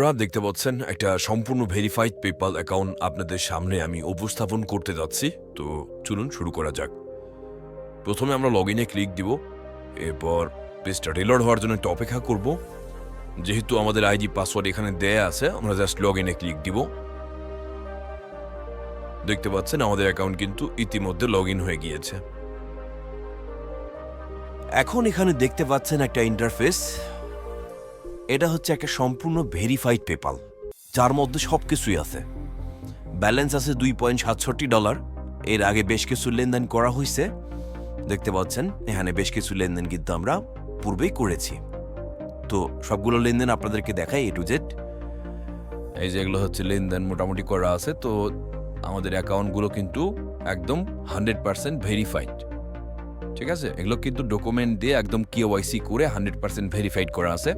বন্ধুরা, দেখতে পাচ্ছেন একটা সম্পূর্ণ ভেরিফাইড পেপাল অ্যাকাউন্ট আপনাদের সামনে আমি উপস্থাপন করতে যাচ্ছি। তো চলুন শুরু করা যাক। প্রথমে আমরা লগ ইনে ক্লিক দিব। এরপর পেজটা রিলোড হওয়ার জন্য একটু অপেক্ষা করব। যেহেতু আমাদের আইডি পাসওয়ার্ড এখানে দেয়া আছে, আমরা জাস্ট লগ ইনে ক্লিক দিব। দেখতে পাচ্ছেন আমাদের অ্যাকাউন্ট কিন্তু ইতিমধ্যে লগ ইন হয়ে গিয়েছে। এখন এখানে দেখতে পাচ্ছেন একটা ইন্টারফেস এটা হচ্ছে একটা সম্পূর্ণ ভেরিফাইড পেপাল যার মধ্যে সব কিছুই আছে। ব্যালেন্স আছে দুই পয়েন্ট সাতষট্টি ডলার এর আগে বেশ কিছু লেনদেন করা হয়েছে দেখতে পাচ্ছেন, এখানে বেশ কিছু লেনদেন কিন্তু আমরা পূর্বেই করেছি। তো সবগুলো লেনদেন আপনাদেরকে দেখাই এ টু জেড এই যে এগুলো হচ্ছে লেনদেন মোটামুটি করা আছে, তো আমাদের অ্যাকাউন্টগুলো কিন্তু একদম হান্ড্রেড পার্সেন্ট ভেরিফাইড ঠিক আছে? এগুলো কিন্তু ডকুমেন্ট দিয়ে একদম কেওয়াইসি করে হান্ড্রেড পার্সেন্ট ভেরিফাইড করা আছে।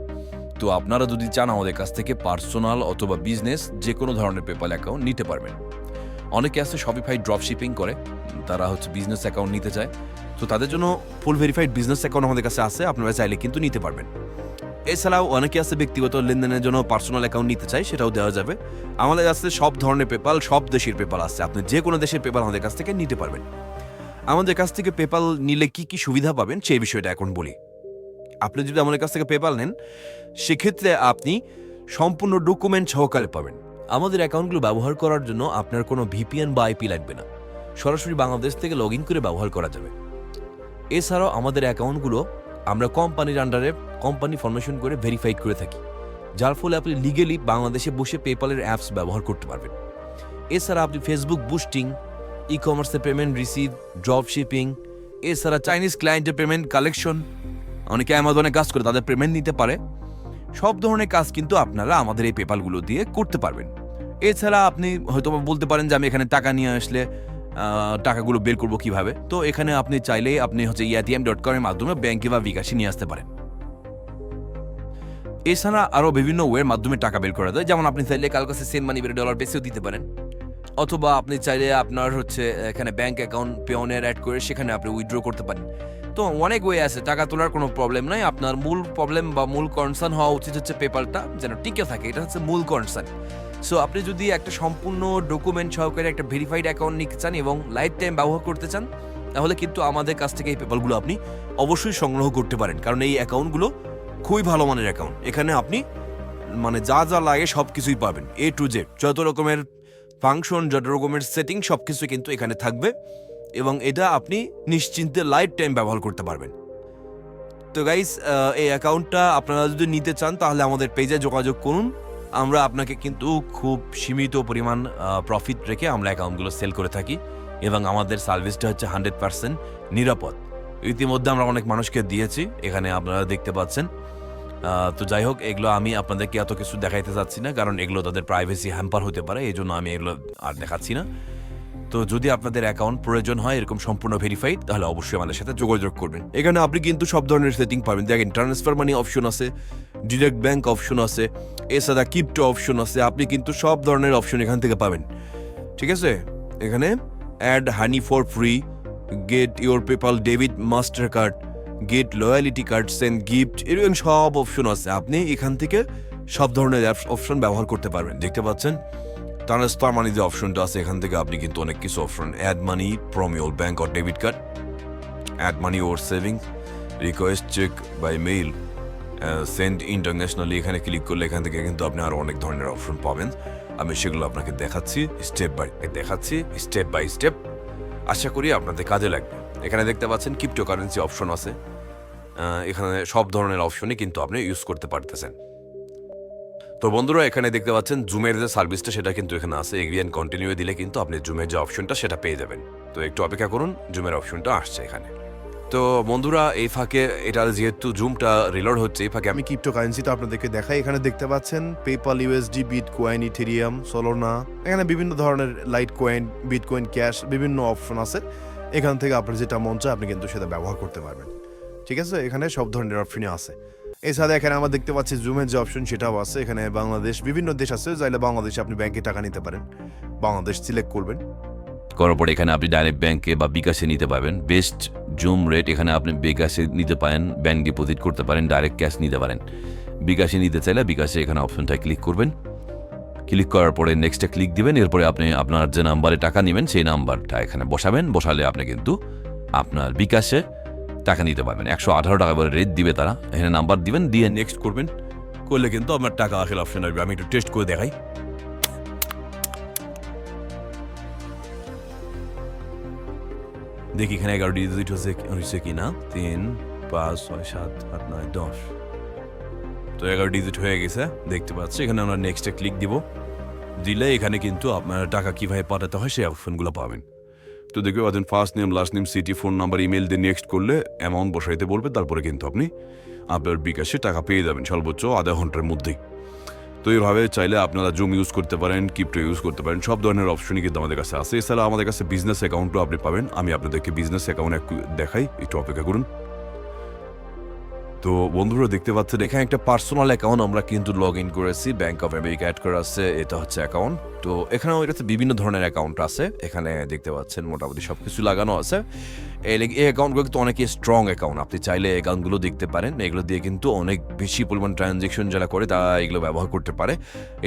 তো আপনারা যদি চান আমাদের কাছ থেকে পার্সোনাল অথবা বিজনেস, যে কোনো ধরনের পেপাল অ্যাকাউন্ট নিতে পারবেন। অনেকে আছে শপিফাই ড্রপ শিপিং করে, তারা হচ্ছে বিজনেস অ্যাকাউন্ট নিতে চায়। তো তাদের জন্য ফুল ভেরিফাইড বিজনেস অ্যাকাউন্ট আমাদের কাছে আছে, আপনারা চাইলে কিন্তু নিতে পারবেন। এছাড়াও অনেকে আছে ব্যক্তিগত লেনদেনের জন্য পার্সোনাল অ্যাকাউন্ট নিতে চাই সেটাও দেওয়া যাবে। আমাদের কাছে সব ধরনের পেপাল, সব দেশের পেপাল আছে। আপনি যে কোনো দেশের পেপাল আমাদের কাছ থেকে নিতে পারবেন। আমাদের কাছ থেকে পেপাল নিলে কি কি সুবিধা পাবেন, সেই বিষয়টা এখন বলি। আপনি যদি আমাদের কাছ থেকে পেপাল নেন, সেক্ষেত্রে আপনি সম্পূর্ণ ডকুমেন্ট সহকারে পাবেন। আমাদের অ্যাকাউন্টগুলো ব্যবহার করার জন্য আপনার কোনো ভিপিএন বা আইপি লাগবে না। সরাসরি বাংলাদেশ থেকে লগ করে ব্যবহার করা যাবে। এছাড়াও আমাদের অ্যাকাউন্টগুলো আমরা কোম্পানির আন্ডারে কোম্পানি ফরমেশন করে ভেরিফাই করে থাকি। যার ফলে আপনি লিগেলি বাংলাদেশে বসে পেপালের অ্যাপস ব্যবহার করতে পারবেন। এছাড়া আপনি ফেসবুক বুস্টিং ই কমার্সে পেমেন্ট রিসিভ ড্রপ শিপিং এছাড়া চাইনিজ ক্লায়েন্টের পেমেন্ট কালেকশন অনেকে অ্যামাজনে কাজ করে, তাদের পেমেন্ট নিতে পারে। সব ধরনের কাজ কিন্তু আপনারা আমাদের এই পেপালগুলো দিয়ে করতে পারবেন। এছাড়া আপনি হয়তো বলতে পারেন যে আমি এখানে টাকা নিয়ে আসলে টাকাগুলো বের করব কীভাবে? তো এখানে আপনি চাইলেই আপনি হচ্ছে ইয়াটিএম ডট কমের মাধ্যমে ব্যাংকে বা বিকাশে নিয়ে আসতে পারেন। এছাড়া আরও বিভিন্ন ওয়ের মাধ্যমে টাকা বের করা যায়। যেমন আপনি চাইলে কাল কাছে সেম মানি বের ডলার বেশিও দিতে পারেন। অথবা আপনি চাইলে আপনার হচ্ছে এখানে ব্যাংক অ্যাকাউন্ট পেওনের অ্যাড করে সেখানে আপনি উইথড্র করতে পারেন। তো অনেক ওয়ে আছে, টাকা তোলার কোনো প্রবলেম নাই। আপনার মূল প্রবলেম বা মূল কনসার্ন হওয়া উচিত হচ্ছে পেপারটা, যেন টিকে থাকে। এটা হচ্ছে মূল কনসার্ন সো আপনি যদি একটা সম্পূর্ণ ডকুমেন্ট সহকারে একটা ভেরিফাইড অ্যাকাউন্ট নিতে চান এবং লাইফ টাইম ব্যবহার করতে চান, তাহলে কিন্তু আমাদের কাছ থেকে এই পেপারগুলো আপনি অবশ্যই সংগ্রহ করতে পারেন। কারণ এই অ্যাকাউন্টগুলো খুবই ভালো মানের অ্যাকাউন্ট এখানে আপনি মানে যা যা লাগে সব কিছুই পাবেন। এ টু জেড যত রকমের ফাংশন যত রকমের সেটিং সব কিছু কিন্তু এখানে থাকবে। এবং এটা আপনি নিশ্চিন্তে লাইফ টাইম ব্যবহার করতে পারবেন। তো গাইস এই অ্যাকাউন্টটা আপনারা যদি নিতে চান, তাহলে আমাদের পেজে যোগাযোগ করুন। আমরা আপনাকে কিন্তু খুব সীমিত পরিমাণ প্রফিট রেখে আমরা অ্যাকাউন্টগুলো সেল করে থাকি এবং আমাদের সার্ভিসটা হচ্ছে হান্ড্রেড পার্সেন্ট নিরাপদ। ইতিমধ্যে আমরা অনেক মানুষকে দিয়েছি, এখানে আপনারা দেখতে পাচ্ছেন। তো যাই হোক, এগুলো আমি আপনাদেরকে এত কিছু দেখাইতে চাচ্ছি না, কারণ এগুলো তাদের প্রাইভেসি হ্যাম্পার হতে পারে এই জন্য আমি এগুলো আর দেখাচ্ছি না। তো যদি আপনাদের অ্যাকাউন্ট প্রয়োজন হয়, এরকম সম্পূর্ণ ভেরিফাইড তাহলে অবশ্যই আমাদের সাথে যোগাযোগ করবেন। এখানে আপনি কিন্তু সব ধরনের সেটিং পাবেন। দেখেন ট্রান্সফার মানি অপশন আছে ডিরেক্ট ব্যাংক অপশন আছে, এছাড়া কিপটো অপশন আছে, আপনি কিন্তু সব ধরনের অপশন এখান থেকে পাবেন। ঠিক আছে? এখানে add money for free get your PayPal debit master card get loyalty card send gift এরকম সব অপশন আছে। আপনি এখান থেকে সব ধরনের অপশন ব্যবহার করতে পারবেন। দেখতে পাচ্ছেন? ট্রান্সফার মানি যে অপশনটা আছে, এখান থেকে আপনি কিন্তু অনেক কিছু option add money from your bank or debit card add money or savings request check by mail send internationally এখানে ক্লিক করলে এখান থেকে কিন্তু আপনি আরও অনেক ধরনের অপশন পাবেন। আমি সেগুলো আপনাকে দেখাচ্ছি স্টেপ বাই দেখাচ্ছি স্টেপ বাই স্টেপ আশা করি আপনাদের কাজে লাগবে। এখানে দেখতে পাচ্ছেন ক্রিপ্টো কারেন্সি অপশন আছে এখানে সব ধরনের অপশনই কিন্তু আপনি ইউজ করতে পারতেছেন। তো বন্ধুরা, এখানে দেখতে পাচ্ছেন জুমের যে সার্ভিসটা, সেটা কিন্তু এখানে আছে। এগ্রি অ্যান্ড কন্টিনিউ দিলে কিন্তু আপনি জুমের যে অপশনটা সেটা পেয়ে যাবেন। তো একটু অপেক্ষা করুন, জুমের অপশনটা আসছে এখানে। তো বন্ধুরা, এই ফাঁকে এটা যেহেতু জুমটা রিলোড হচ্ছে, এই ফাঁকে আমি আমি ক্রিপ্টোকারেন্সিটা আপনাদেরকে দেখাই। এখানে দেখতে পাচ্ছেন PayPal USD bitcoin Ethereum Solana এখানে বিভিন্ন ধরনের লাইট কোয়েন বিট কোয়েন ক্যাশ বিভিন্ন অপশন আছে। এখান থেকে আপনার যেটা মন চায়, আপনি কিন্তু সেটা ব্যবহার করতে পারবেন। ঠিক আছে? এখানে সব ধরনের অপশনই আছে। এছাড়া এখানে আমরা দেখতে পাচ্ছি জুমের যে অপশন সেটাও আছে। এখানে বাংলাদেশ, বিভিন্ন দেশ আছে, চাইলে বাংলাদেশে আপনি ব্যাংকে টাকা নিতে পারেন। বাংলাদেশ সিলেক্ট করবেন। করার পর এখানে আপনি ডাইরেক্ট ব্যাংকে বা বিকাশে নিতে পারবেন। বেস্ট জুম রেট এখানে আপনি বিকাশে নিতে পারেন ব্যাংক ডিপোজিট করতে পারেন ডাইরেক্ট ক্যাশ নিতে পারেন। বিকাশে নিতে চাইলে বিকাশে এখানে অপশনটায় ক্লিক করবেন। ক্লিক করার পরে নেক্সটে ক্লিক দিবেন, এরপরে আপনি আপনার যে নাম্বারে টাকা নেবেন, সেই নাম্বারটা এখানে বসাবেন। বসালে আপনি কিন্তু আপনার বিকাশে টাকা নিতে পারবেন। একশো আঠারো টাকা করে রেট দিবে তারা। এখানে নাম্বার দিবেন, দিয়ে নেক্সট করবেন। করলে কিন্তু আপনার টাকা আসলে অপশন আসবে। আমি একটু টেস্ট করে দেখাই। দেখি এখানে এগারো ডিজিট হচ্ছে হচ্ছে কি না তিন, পাঁচ, ছয়, সাত, আট, নয়, দশ। তো এগারো ডিজিট হয়ে গেছে, দেখতে পাচ্ছি। এখানে আমরা নেক্সটে ক্লিক দিব। দিলে এখানে কিন্তু আপনার টাকা কীভাবে পাঠাতে হয় সেই অপশনগুলো পাবেন। তো দেখবে, ওদের first name last name city phone number email দিয়ে নেক্সট করলে অ্যামাউন্ট বসাইতে বলবে, তারপরে কিন্তু আপনি আপনার বিকাশে টাকা পেয়ে যাবেন, সর্বোচ্চ আধা ঘণ্টার মধ্যেই। তো এইভাবে চাইলে আপনারা জুম ইউজ করতে পারেন কিপ্টো ইউজ করতে পারেন, সব ধরনের অপশনই কিন্তু আমাদের কাছে আছে। এছাড়া আমাদের কাছে বিজনেস অ্যাকাউন্টও আপনি পাবেন। আমি আপনাদেরকে বিজনেস অ্যাকাউন্ট দেখাই, একটু অপেক্ষা করুন। তো বন্ধুরা দেখতে পাচ্ছেন, এখানে একটা পার্সোনাল অ্যাকাউন্ট আমরা কিন্তু লগ ইন করেছি ব্যাংক অফ আমেরিকা অ্যাড করা আছে, এটা হচ্ছে অ্যাকাউন্ট তো এখানেও এটাতে বিভিন্ন ধরনের অ্যাকাউন্ট আছে, এখানে দেখতে পাচ্ছেন মোটামুটি সব কিছু লাগানো আছে। এই এই অ্যাকাউন্টগুলো কিন্তু অনেকই স্ট্রং অ্যাকাউন্ট আপনি চাইলে অ্যাকাউন্টগুলো দেখতে পারেন, এগুলো দিয়ে কিন্তু অনেক বেশি পরিমাণ ট্রানজেকশন যারা করে, তারা এগুলো ব্যবহার করতে পারে।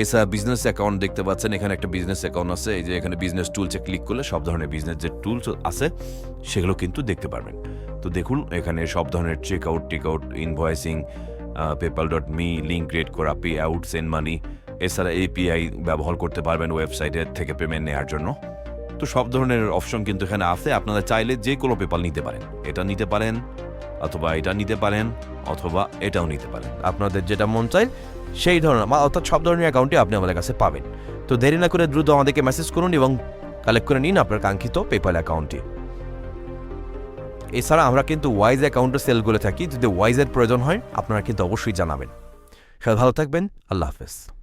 এছাড়া বিজনেস অ্যাকাউন্ট দেখতে পাচ্ছেন, এখানে একটা বিজনেস অ্যাকাউন্ট আছে, এই যে এখানে বিজনেস টুলসে ক্লিক করলে সব ধরনের বিজনেস যে টুলস আছে, সেগুলো কিন্তু দেখতে পারবেন। তো দেখুন, এখানে সব ধরনের check out take out invoicing PayPal dot me link create করা পে আউট সেন্ড মানি এছাড়া এপিআই ব্যবহার করতে পারবেন ওয়েবসাইটের থেকে পেমেন্ট নেওয়ার জন্য। তো সব ধরনের অপশন কিন্তু এখানে আছে, আপনারা চাইলে যে কোনো পেপাল নিতে পারেন। এটা নিতে পারেন, অথবা এটা নিতে পারেন, অথবা এটাও নিতে পারেন। আপনাদের যেটা মন চায়, সেই ধরনের অর্থাৎ সব ধরনের অ্যাকাউন্টই আপনি আমাদের কাছে পাবেন। তো দেরি না করে দ্রুত আমাদেরকে মেসেজ করুন এবং কালেক্ট করে নিন আপনার কাঙ্ক্ষিত পেপাল অ্যাকাউন্টটি এছাড়া আমরা কিন্তু ওয়াইজ অ্যাকাউন্টের সেল করে থাকি, যদি ওয়াইজের প্রয়োজন হয়, আপনারা কিন্তু অবশ্যই জানাবেন। সবাই ভালো থাকবেন, আল্লাহ হাফেজ।